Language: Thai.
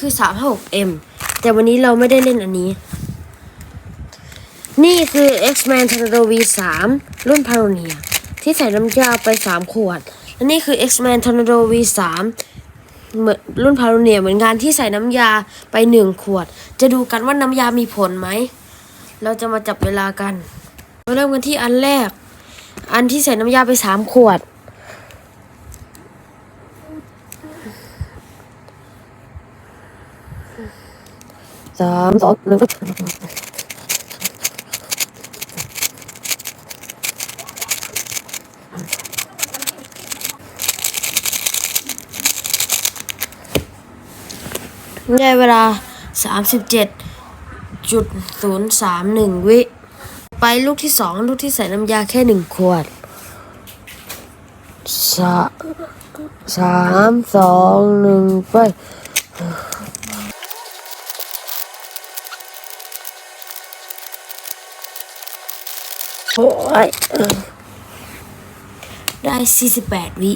คือ 356M แต่วันนี้เราไม่ได้เล่นอันนี้ นี่คือ X-Men Tornado V3 รุ่นพาโรเนีย ที่ใส่น้ำยาไป 3 ขวด และนี่คือ X-Men Tornado V3 เหมือนรุ่นพาโรเนียเหมือนกันที่ใส่น้ำยาไป 1 ขวด จะดูกันว่าน้ำยามีผลไหม เราจะมาจับเวลากันมาเริ่มกันที่อันแรก อันที่ใส่น้ำยาไป 3 ขวด สามสองหนึ่งได้เวลาสามสิบเจ็ดจุดศูนย์สามหนึ่งวิ ไปลูกที่สองลูกที่ใส่น้ำยาแค่หนึ่งขวดสาสามสองหนึ่งไป โอ้ยได้ 48 วิ